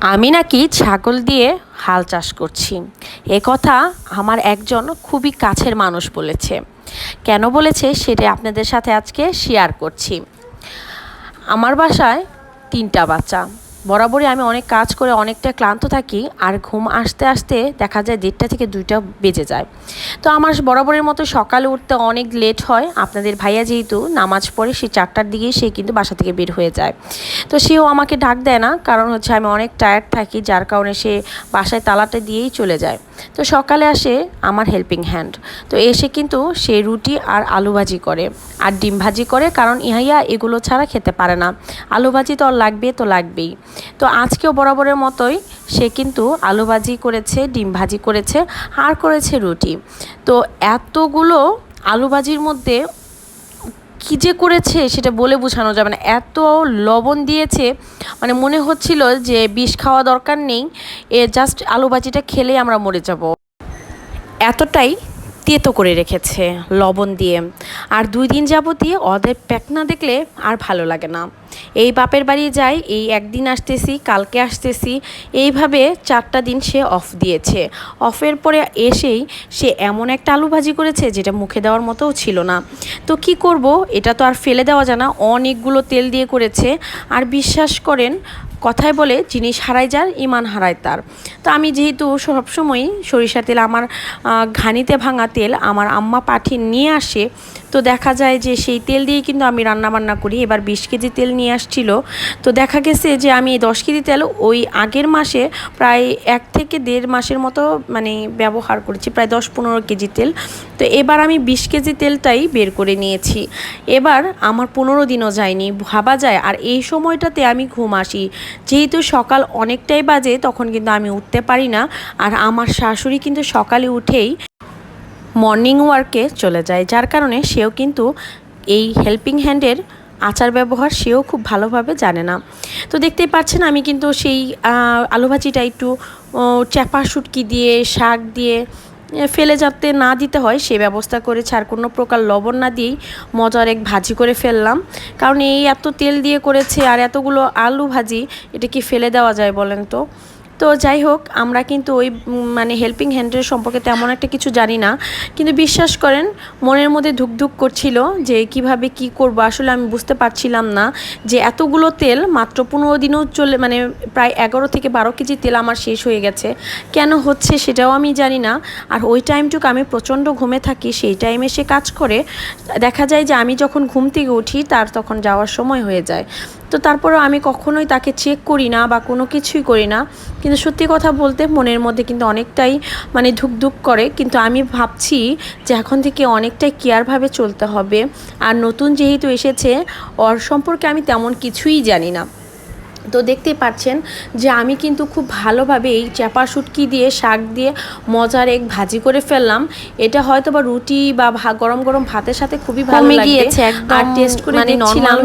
আমি নাকি ছাগল দিয়ে হাল চাষ করছি। এ কথা আমার একজন খুবই কাছের মানুষ বলেছে। কেন বলেছে সেটা আপনাদের সাথে আজকে শেয়ার করছি। আমার বাসায় তিনটা বাচ্চা। বরাবরই আমি অনেক কাজ করে অনেকটা ক্লান্ত থাকি, আর ঘুম আসতে আসতে দেখা যায় দেড়টা থেকে দুইটা বেজে যায়। তো আমার বরাবরের মতো সকালে উঠতে অনেক লেট হয়। আপনাদের ভাইয়া যেহেতু নামাজ পড়ে, সে চারটার দিকেই সে কিন্তু বাসা থেকে বের হয়ে যায়। তো সেও আমাকে ডাক দেয় না, কারণ হচ্ছে আমি অনেক টায়ার্ড থাকি, যার কারণে সে বাসায় তালাটা দিয়েই চলে যায়। তো সকালে আসে আমার হেল্পিং হ্যান্ড তো এসে কিন্তু সে রুটি আর আলু ভাজি করে, আর ডিম ভাজি করে, কারণ ইহাইয়া এগুলো ছাড়া খেতে পারে না। আলু ভাজি তো আর লাগবে তো লাগবেই। তো আজকেও বরাবরের মতোই সে কিন্তু আলু ভাজি করেছে ডিম ভাজি করেছে, আর করেছে রুটি। তো এতগুলো আলু ভাজির মধ্যে কী যে করেছে সেটা বলে বোঝানো যাবে না। এত লবণ দিয়েছে মানে মনে হচ্ছিল যে বিষ খাওয়া দরকার নেই, এ জাস্ট আলু ভাজিটা খেলেই আমরা মরে যাব। এতটাই তেতো করে রেখেছে লবণ দিয়ে। আর দুই দিন যাবতীয় ওদের প্যাক না দেখলে আর ভালো লাগে না। এই বাপের বাড়ি যায় এই একদিন আসতেছি, কালকে আসতেছি। এইভাবে চারটা দিন সে অফ দিয়েছে। অফের পরে এসেই সে এমন একটা আলু ভাজি করেছে যেটা মুখে দেওয়ার মতোও ছিল না। তো কি করব? এটা তো আর ফেলে দেওয়া যায় না। অনেকগুলো তেল দিয়ে করেছে। আর বিশ্বাস করেন কথায় বলে জিনিস হারায় যার, ইমান হারায় তার। তো আমি যেহেতু সবসময়ই সরিষার তেল, আমার ঘানিতে ভাঙা তেল আমার আম্মা পাঠিয়ে নিয়ে আসে, তো দেখা যায় যে সেই তেল দিয়ে কিন্তু আমি রান্না বান্না করি। এবার বিশ কেজি তেল নিয়ে আসছিল, তো দেখা গেছে যে আমি দশ কেজি তেল ওই আগের মাসে প্রায় এক থেকে দেড় মাসের মতো মানে ব্যবহার করেছি, প্রায় দশ পনেরো কেজি তেল। তো এবার আমি বিশ কেজি তেলটাই বের করে নিয়েছি। এবার আমার পনেরো দিনও যায়নি, ভাবা যায়। আর এই সময়টাতে আমি ঘুম আসি যেহেতু সকাল অনেকটাই বাজে, তখন কিন্তু আমি উঠতে পারি না। আর আমার শাশুড়ি কিন্তু সকালে উঠেই মর্নিং ওয়ার্কে চলে যায়। যার কারণে সেও কিন্তু এই হেল্পিং হ্যান্ডের আচার ব্যবহার সেও খুব ভালোভাবে জানে না। তো দেখতেই পাচ্ছেন, আমি কিন্তু সেই আলু ভাজিটা একটু চ্যাপা শুটকি দিয়ে, শাক দিয়ে ফেলে যাতে না দিতে হয়, সে ব্যবস্থা করেছে। আর কোনো প্রকার লবণ না দিয়েই মজার এক ভাজি করে ফেললাম। কারণ এই এত তেল দিয়ে করেছে আর এতগুলো আলু ভাজি, এটা কি ফেলে দেওয়া যায় বলেন তো? তো যাই হোক, আমরা কিন্তু ওই মানে হেল্পিং হ্যান্ডের সম্পর্কে তেমন একটা কিছু জানি না। কিন্তু বিশ্বাস করেন, মনের মধ্যে ধুকধুক করছিল যে কীভাবে কি করব। আসলে আমি বুঝতে পারছিলাম না যে এতগুলো তেল মাত্র পনেরো দিনও চলে মানে প্রায় এগারো থেকে বারো কেজি তেল আমার শেষ হয়ে গেছে। কেন হচ্ছে সেটাও আমি জানি না। আর ওই টাইমটুকু আমি প্রচণ্ড ঘুমে থাকি, সেই টাইমে সে কাজ করে, দেখা যায় যে আমি যখন ঘুম থেকে উঠি, তার তখন যাওয়ার সময় হয়ে যায়। তো তারপরেও আমি কখনোই তাকে চেক করি না বা কোনো কিছুই করি না। কিন্তু সত্যি কথা বলতে মনের মধ্যে কিন্তু অনেকটাই মানে ধুকধুক করে। কিন্তু আমি ভাবছি যে এখন থেকে অনেকটাই কেয়ারভাবে চলতে হবে। আর নতুন যেহেতু এসেছে, ওর সম্পর্কে আমি তেমন কিছুই জানি না। তো দেখতেই পাচ্ছেন যে আমি কিন্তু খুব ভালোভাবে এই চাপা শুটকি দিয়ে শাক দিয়ে মজার এক ভাজি করে ফেললাম। এটা হয়তো বা রুটি বা গরম গরম ভাতের সাথে খুবই ভালো গিয়েছে আর টেস্ট করে মানে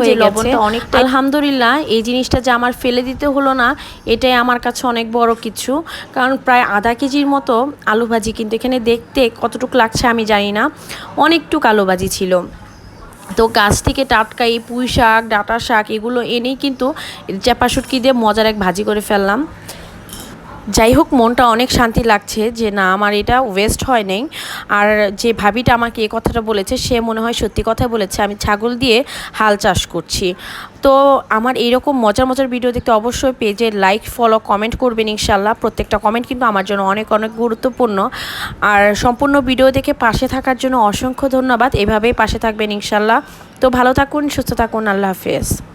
যে লবণটা অনেকটা আলহামদুলিল্লাহ এই জিনিসটা যে আমার ফেলে দিতে হলো না এটাই আমার কাছে অনেক বড় কিছু। কারণ প্রায় আধা কেজির মতো আলু ভাজি কিন্তু এখানে দেখতে কতটুকু লাগছে আমি জানি না। অনেকটুকু আলু ভাজি ছিল। তো গাছ থেকে টাটকা এই পুঁই শাক ডাঁটা শাক এগুলো এনেই কিন্তু চাপা শুটকি দিয়ে মজার এক ভাজি করে ফেললাম। যাই হোক, মনটা অনেক শান্তি লাগছে যে না, আমার এটা ওয়েস্ট হয় নাই। আর যে ভাবিটা আমাকে এ কথাটা বলেছে, সে মনে হয় সত্যি কথা বলেছে, আমি ছাগল দিয়ে হাল চাষ করছি। তো আমার এইরকম মজার মজার ভিডিও দেখতে অবশ্যই পেজে লাইক ফলো কমেন্ট করবেন ইনশাল্লাহ। প্রত্যেকটা কমেন্ট কিন্তু আমার জন্য অনেক অনেক গুরুত্বপূর্ণ। আর সম্পূর্ণ ভিডিও দেখে পাশে থাকার জন্য অসংখ্য ধন্যবাদ। এভাবেই পাশে থাকবেন ইনশাল্লাহ। তো ভালো থাকুন, সুস্থ থাকুন, আল্লাহ হাফেজ।